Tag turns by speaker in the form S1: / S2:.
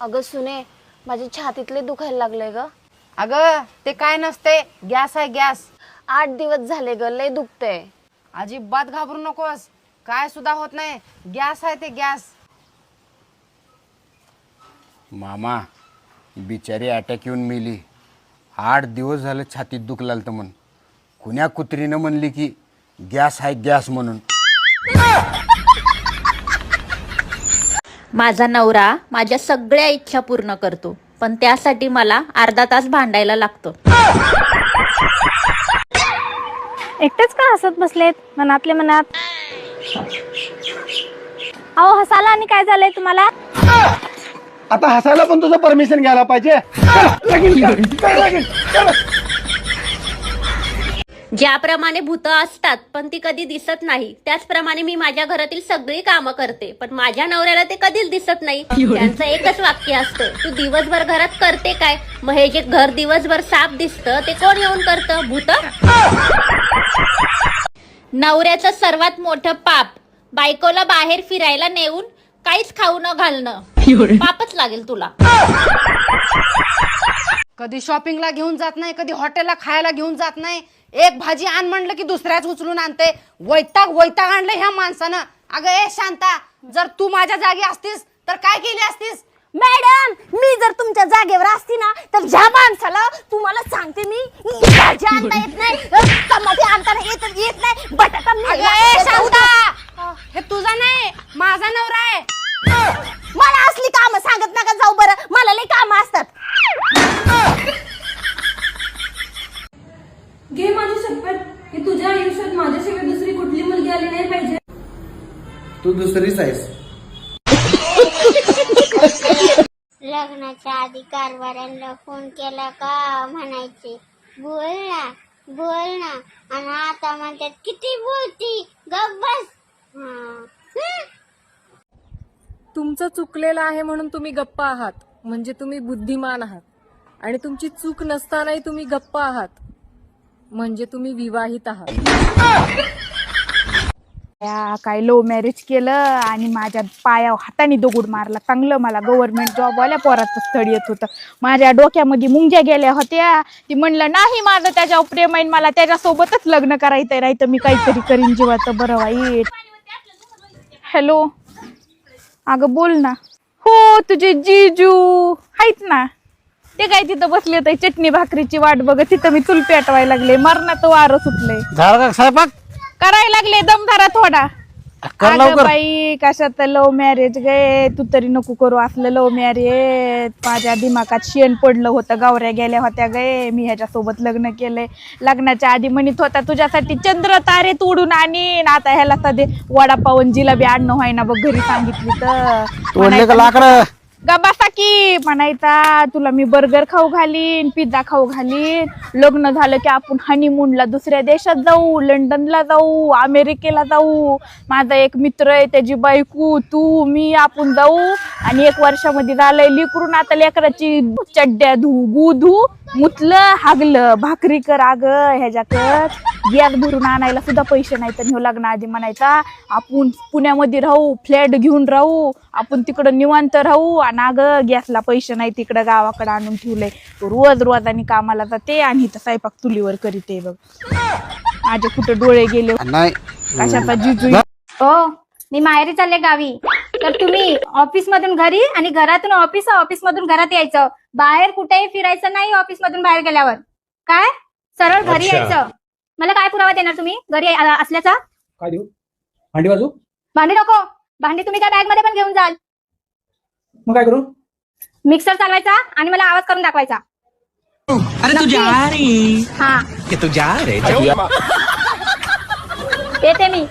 S1: अगं सुने माझी छातीतले दुखायला लागले ग.
S2: अगं ते काय नसते गॅस आहे गॅस.
S1: आठ दिवस झाले ग लय दुखतंय.
S2: अजिबात घाबरू नकोस. काय सुद्धा होत नाही. गॅस आहे ते गॅस.
S3: मामा बिचारी अटॅक येऊन मेली. आठ दिवस झालं छातीत दुख लागलं म्हण कुण्या कुत्रीनं म्हणली की गॅस आहे गॅस म्हणून.
S4: माझा नवरा माझ्या सगळ्या इच्छा पूर्ण करतो पण त्यासाठी मला अर्धा तास भांडायला लागतो.
S5: एकटेच का हसत बसलेत? मनातले मनात. अहो हसाला आणि काय झालंय तुम्हाला?
S6: आता हसायला पण तुझं परमिशन घ्यायला पाहिजे. चला, लगीन कर, कर लगीन, चला.
S4: ज्याप्रमाणे भूतं असतात पण ती कधी दिसत नाही. त्याचप्रमाणे मी माझ्या घरातील सगळी कामं करते पण माझ्या नवऱ्याला ते कधीच दिसत नाही. त्यांचं एकच वाक्य असतं तू दिवसभर घरात करते काय? मग हे जे घर दिवसभर साफ दिसतं ते कोण येऊन करतं? भूत? नवऱ्याचं सर्वात मोठं पाप बायकोला बाहेर फिरायला नेऊन काहीच खाऊ न घालणं. पापच लागेल तुला.
S2: कधी शॉपिंगला घेऊन जात नाही कधी हॉटेलला खायला घेऊन जात नाही. एक भाजी आण म्हणलं की दुसऱ्याच उचलून आणते. वैताग वैताग आणलं ह्या माणसानं. अगं ए शांता जर तू माझ्या जागी असतीस तर काय केली असतीस?
S5: मॅडम मी जर तुमच्या जागेवर असती ना तर ज्या माणसाला तुम्हाला सांगते मी भाजी आणता येत नाही. टमाटे आणताना येत येत नाही. बटाटा
S2: अगं
S5: मेला
S2: ए
S5: येतो.
S2: शांता
S7: आली नाही पाहिजे.
S6: तू दुसरीच आहेस.
S8: लग्नाच्या आधी कारभाऱ्यांना फोन केला का म्हणायचे बोल ना बोल ना. आणि आता म्हणतात किती बोलती? गप बस. हा. हं.
S7: तुमचं चुकलेलं आहे म्हणून तुम्ही गप्प आहात. म्हणजे तुम्ही बुद्धिमान आहात. आणि तुमची चूक नसतानाही तुम्ही गप्प आहात. म्हणजे तुम्ही विवाहित आहात.
S9: या काय लो मॅरेज केलं आणि माझ्या पायावर हाताने दगड मारला. चांगलं मला गव्हर्नमेंट जॉबवाल्या पोराचं स्थळ येत होतं. माझ्या डोक्यामध्ये मुंग्या गेल्या होत्या. ती म्हणलं नाही माझं त्याच्यावर प्रेम आहे मला त्याच्यासोबतच लग्न करायचं नाही तर मी काहीतरी करीन जीवाचं. बरं वाईट हॅलो अगं बोल ना. हो तुझे जीजू. आहेत ना. ते काय तिथं बसले होते चटणी भाकरीची वाट बघत. तिथं मी चुलपी आटवायला लागले. मरणाचं वारं सुटलंय.
S3: झालं का? स्वयंपाक
S9: करायला लागले दमधारा थोडा.
S3: कर
S9: अगं
S3: लवकर.
S9: बाई कशात लव्ह मॅरेज गे? तू तरी नको करू असलं लव्ह मॅरेज. माझ्या दिमागात शेण पडलं होतं गावऱ्या गेल्या होत्या गे. मी ह्याच्यासोबत लग्न केलंय. लग्नाच्या आधी म्हणत होता तुझ्यासाठी चंद्र तारे तोडून आणीन. आता ह्याला सध्या वडापावन जिलाबी आणणं व्हायना बघ घरी सांगितली तर.
S3: तोडले का
S9: म्हणायचं,
S3: लाकडं?
S9: गा बसा की म्हणायचा तुला मी बर्गर खाऊ घालीन पिझ्झा खाऊ घालीन. लग्न झालं की आपण हनीमूनला दुसऱ्या देशात जाऊ लंडनला जाऊ अमेरिकेला जाऊ. माझा एक मित्र आहे त्याची बायको तू मी आपण जाऊ. आणि एक वर्षामध्ये झालंय लिकरून आता लेकराची चड्ड्या धू गू धू मुतलं हागलं भाकरी कर अग ह्याच्याकर गॅस भरून आणायला सुद्धा पैसे नाही तर ह्यो लग्न आधी म्हणायचा आपण पुण्यामध्ये राहू फ्लॅट घेऊन राहू आपण तिकडं निवांत राहू. आणि अगं गॅसला पैसे नाही तिकडं गावाकडं आणून ठेवलंय. तो रोज रोजानी कामाला जाते आणि इथं स्वयंपाक चुलीवर करीते बघ. माझे कुठं डोळे गेले.
S3: नाही.
S9: कशाचा जिजू?
S5: हो मी माहेरी चालले गावी. तर तुम्ही ऑफिस मधून घरी आणि घरातून ऑफिस ऑफिस मधून घरात यायचं. बाहेर कुठेही फिरायचं नाही ऑफिस मधून बाहेर गेल्यावर. काय? सरळ घरी यायचं. मला काय पुरावा देणार तुम्ही? घरी असल्याचा?
S6: काय देऊ? भांडी बाजू?
S5: भांडी नको. भांडी तुम्ही त्या बॅगमध्ये पण घेऊन जाल.
S6: मग काय करू?
S5: मिक्सर चालवायचा आणि मला आवाज करून दाखवायचा.
S10: अरे तू जा रही
S5: हा.
S10: कि तू जा रहे
S5: येते मी.